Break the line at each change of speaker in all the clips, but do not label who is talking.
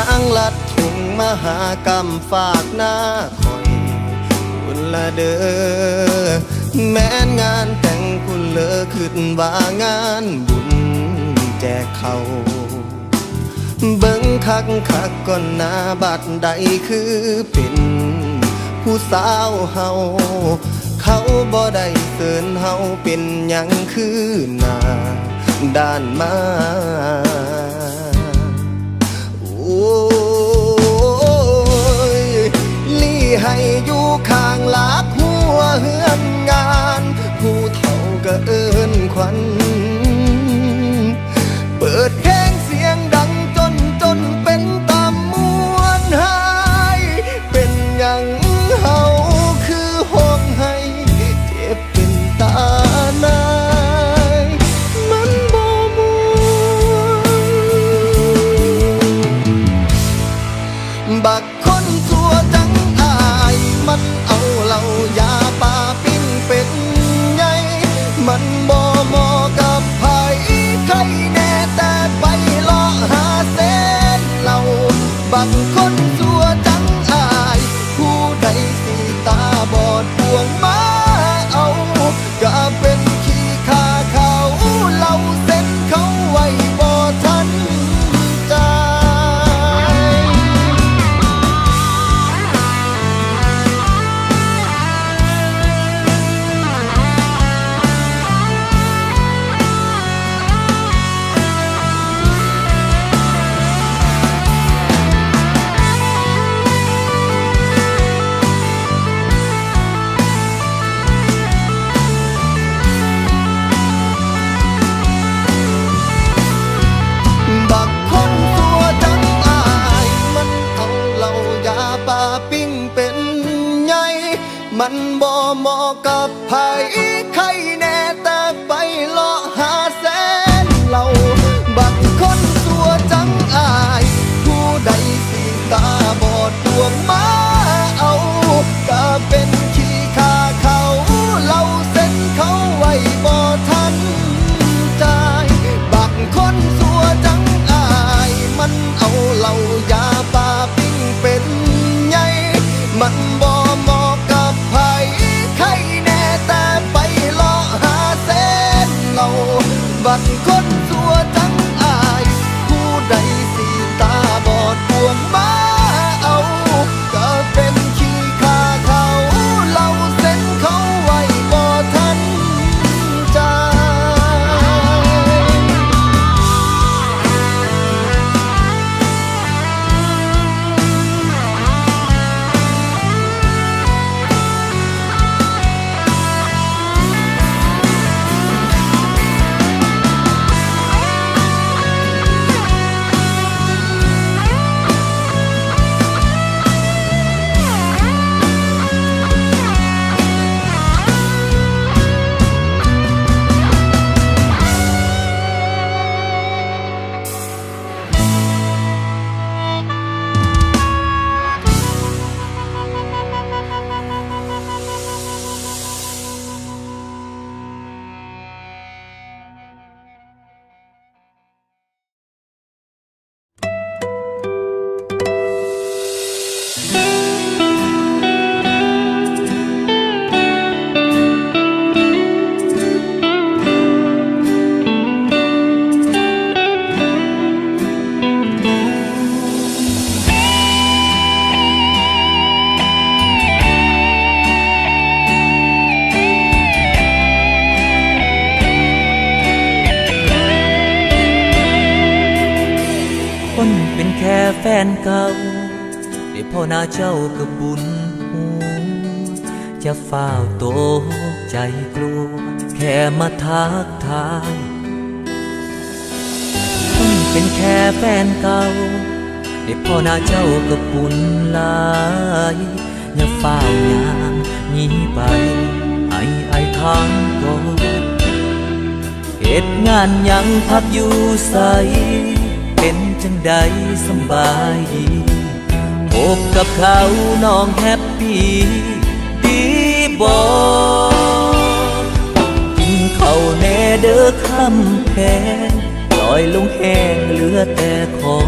างลัดถุงมหากรรมฝากหน้าคอยคุณละเด้อแม้นงานแต่งคุณเลอขึ้นว่างานบุญแจกเขาเบิ่งคักคักก่อนหน้าบัดใดคือเป็นผู้สาวเฮาเขาบ่ได้เสินเฮาเป็นหยังคือหน้าด้านมา ให้อยู่ข้างหลักหัวเฮือนงาน ผู้เฒ่าก็เอินขวัน นเก่าได้พ่อหน้าเจ้ากับบุ
ญหูจะเฝ้าโตใจกลัว แค่มาทักทายคน
เป็นแค่แฟนเก่าได้พ่อหน้าเจ้ากับบุญหลายอย่าเฝ้ายามนีไปให้ไอาทางก่อนเหตุงานยังพักอยู่ใส จังใดสบายดีพบกับเขาน้องแฮปปี้ดีบอกินเขาแน่เด้อคำแพงลอยลงแห้งเหลือแต่คอ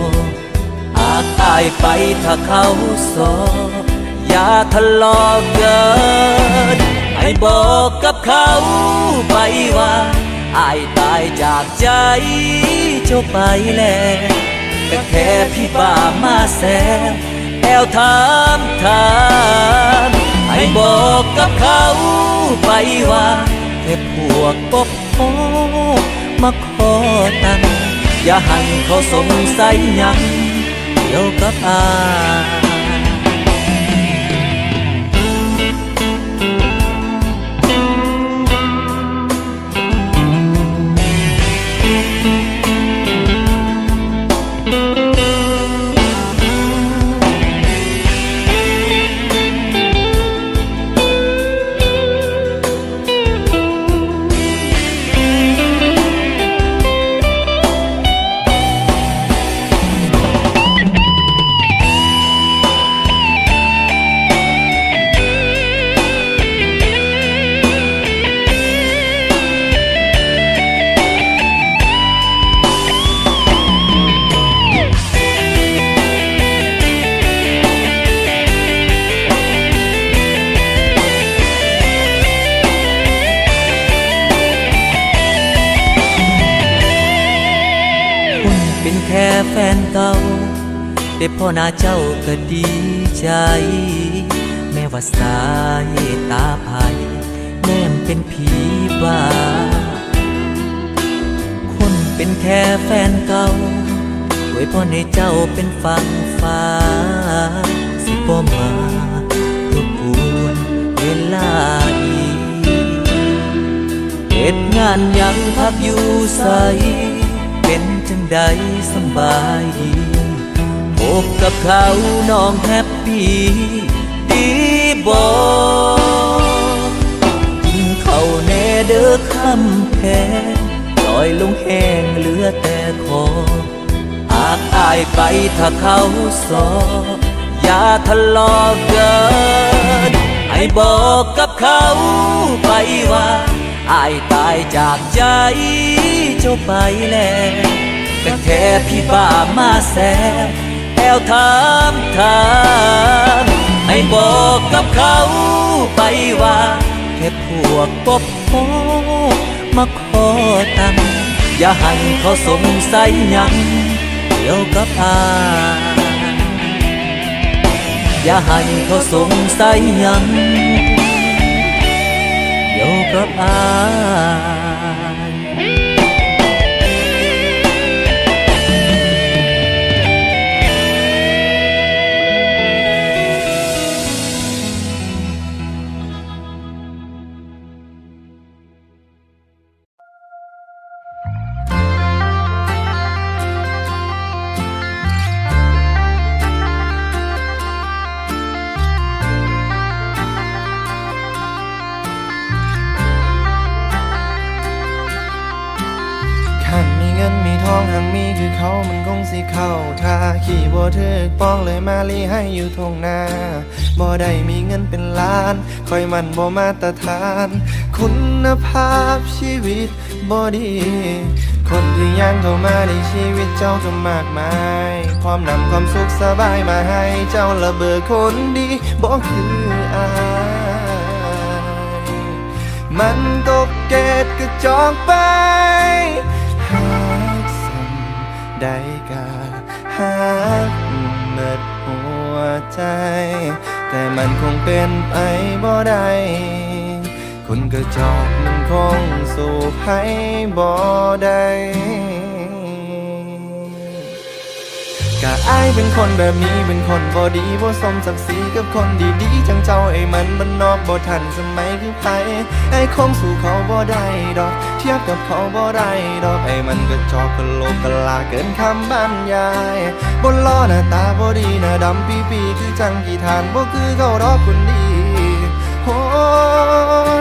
อาจตายไปถ้าเขาสออย่าทะเลาะกันให้บอกกับเขาไปว่าอายตายจากใจเจ้าไปแล้ว แต่แค่พี่บ้ามาแซวแอวถามทานให้บอกกับเขาไปว่าแค่พวกปกพอมาขอตังอย่าให้เขาสงสัยยังเกี่ยวกับอา แต่พ่อนาเจ้าก็ดีใจ แม้ว่าสายตาภายแนมเป็นผีบ้า คนเป็นแค่แฟนเก่าไว้พ่อในเจ้าเป็นฟังฟ้า สิบ่มารบกวนเวลาอีเหตุงานยังพักอยู่ใส เป็นจังใดสบายดี บกับเขาน้องแฮปปี้ดีบอกินเขาแน่เด้อคำแพงลอยลงแห้งเหลือแต่คอหากอายไปถ้าเขาสออย่าทะเลาะกันให้บอกกับเขาไปว่าอายตายจากใจเจ้าไปแล้วก็แค่พี่บ้ามาแซว วถามทานให้บอกกับเขาไปว่า แค่พวกกบโพมาขอตังอย่าให้เขาสงสัยยังเกี่ยวกับอายอย่าให้เขาสงสัยยังเกี่ยวกับอา
ลีให้อยู่ทงนาบ่ได้มีเงินเป็นล้านคอยมันบ่มาตรฐาน คุณภาพชีวิตบ่ดี คนที่ยังเข้ามาในชีวิตเจ้าก็มากมาย พร้อมนำความสุขสบายมาให้เจ้าระเบิดคนดีบ่คืออายมันตกเกตกระจอกไปหากสันได้กาหาก ใจ แต่มันคงเป็นไปบ่ได้คนกระจอกมันคงสู่ให้บ่ได้
กะอายเป็นคนแบบนี้เป็นคนบ่ดีบ่สมศักดิ์ศรีกับคนดีๆจังเจ้าไอ้มันมันนอกบ่ทันสมัยคือไผไอ้คงสู่เขาบ่ได้ดอก เทียบกับเขาบ่ได้ดอกไอ้มันก็จอกกะโลกกะลาเกินคำบรรยายบนล้อหน้าตาบ่ดีหน้าดำปีปีคือจังกี่ทานบ่คือเขาดอกคนดีโอ้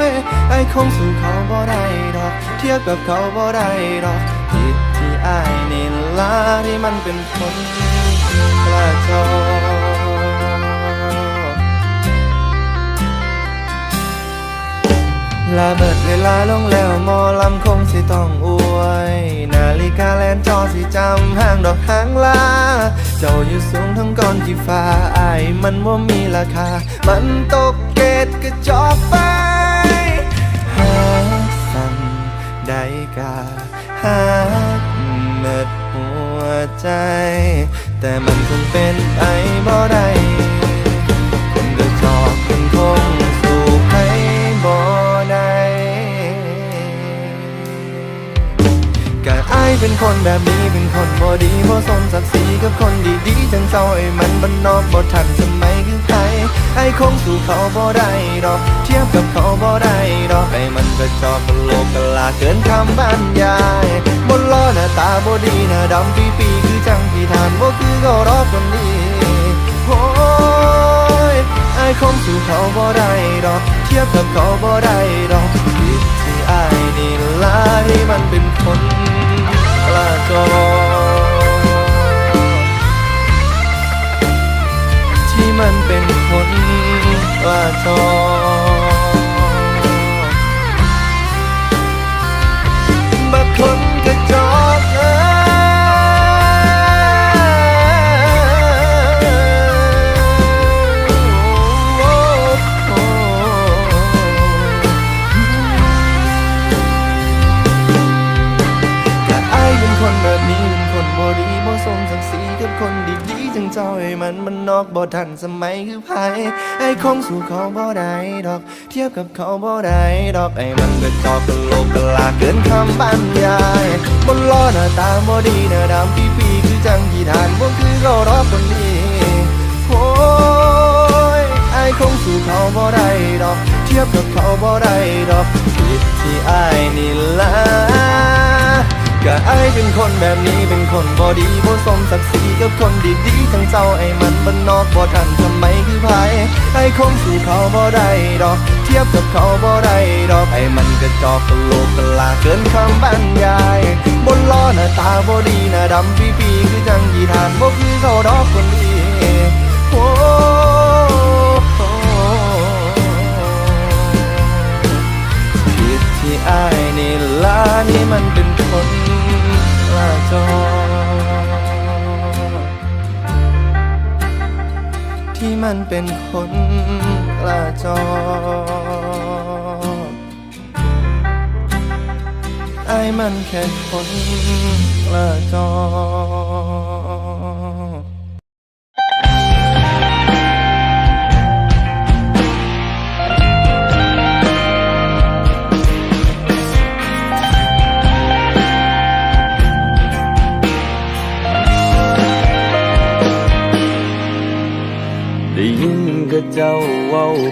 ยไอ้คงสู่เขาบ่ได้ดอก เทียบกับเขาบ่ได้ดอกผิดที่อายนี่ ล่ะที่มันเป็นคนกระจอลาเบิดเวลาลงแล้วมอลำคงสิต้องอวย นาฬิกาแลนจอสิจำห้างดอกหางลา เจ้าอยู่สูงทั้งก้อนที่ฟ้าอายมันว่ามีราคา มันตกเกตกระจอกไปหาสั่งได้กาหา ใจ แต่มันคงเป็นไปบ่ได้ คนแบบนี้เป็นคนบ่ดีบ่สมศักดิ์ศรีกับคนดีๆจังเจ้าไอ้มันบ้านนอกบ่ทันสมัยคือใครไอ้คงสู่เขาบ่ได้ดอกเทียบกับเขาบ่ได้ดอกไอ้มันก็จอกกะโหลกกะลาเกินคำบรรยายบนล้อหน้าตาบ่ดีหน้าดำปีปีคือจังที่ทานบ่คือเขารอคนนี้โอ้ยไอ้คงสู่เขาบ่ได้ดอกเทียบกับเขาบ่ได้ดอกผิดที่ไอายนี่ล่ะที่มันเป็นคน มันมันนอกบ่ทันสมัยคือไผไอ้คงสู่เขาบ่ได้ดอก เทียบกับเขาบ่ได้ดอกไอ้มันก็จอกกะโลกกะลาเกินคำบรรยายบนล้อหน้าตาบ่ดีหน้าดำปีปีๆคือจังที่ทานบ่คือเขารอคนนี้โอ้ยไอ้คงสู่เขาบ่ได้ดอก เทียบกับเขาบ่ได้ดอกผิดที่อายนี่ละ ก็ไอายเป็นคนแบบนี้เป็นคนบ่ดีบ่สมศักดิ์ศรีกับคนดีๆทั้งเจ้าไอ้มันบ้านนอกบ่ทันสมัยคือไผไอ้คงสู่เขาบ่ได้ดอก เทียบกับเขาบ่ได้ดอกไอ้มันก็จอกกะโลกกะลาเกินคำบรรยายบนล้อหน้าตาบ่ดีหน้าดำปีปีๆคือจังยีทานบ่คือเขาดอกคนนี้โอ้ผิดที่อายนี่ละนี่มันเป็นคน จอ ที่มันเป็นคนกระจอไอ้มันแค่คนกระจอ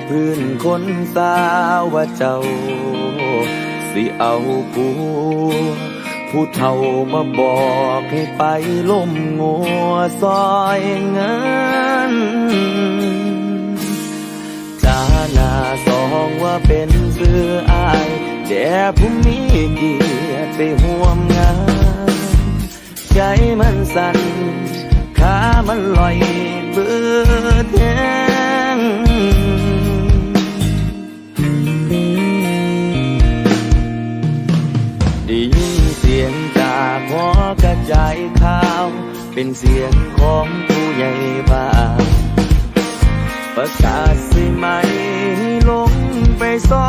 พื้นคนสาวว่าเจ้า สิเอาผัวผู้เฒ่ามาบอกให้ไปล่มงัวซอยเงินจาหน้าสองว่าเป็นเสื้ออายแด่ผู้มีเกียรติไปห่วมงาน ใจมันสั่นขามันลอยเบิดแห้งายข่าว เป็นเสียงของผู้ใหญ่บ้านประกาศสิไหมให้ลงไปซ้อ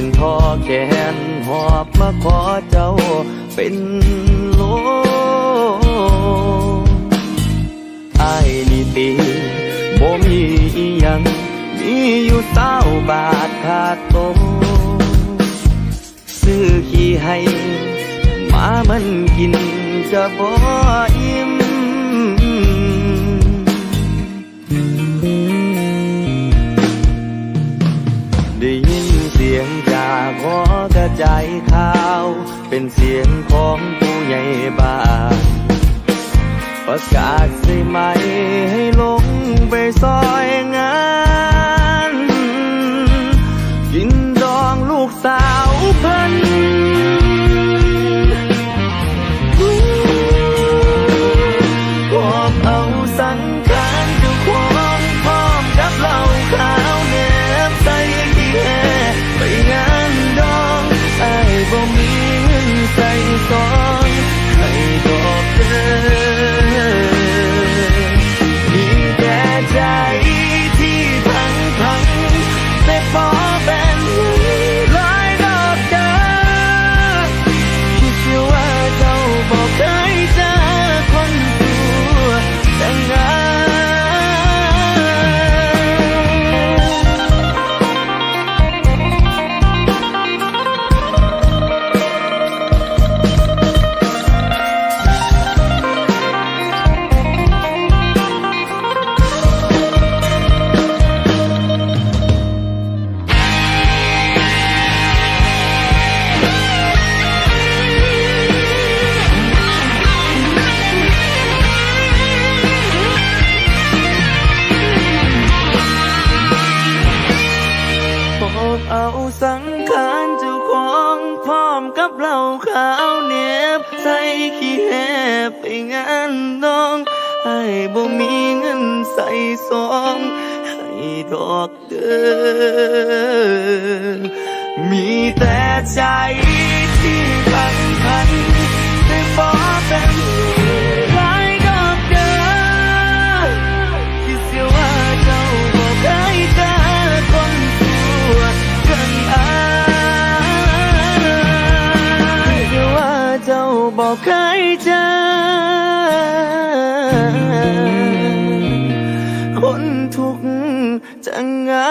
ท้องสินทอแขนหอบมาขอเจ้าเป็นโลไอ้นี่ตีบ่มีอิหยัง มีอยู่เต้าบาทขาดโตซื้อขี้ให้หมามันกินจะบ่ เป็นเสียงของผู้ใหญ่บ้านประกาศใส่ไหมให้ลงไปซอยงานกินดองลูกสาวเพัน สังขารเจ้าของพร้อมกับเหล้าขาวเหน็บใส่ขี้แหบไปงานน้องให้บ่มีเงินใส่ซองให้ดอกเด้อมีแต่ใจที่พันพันแต่พอเป็น บอกเคยเจอ คนทุกจังงา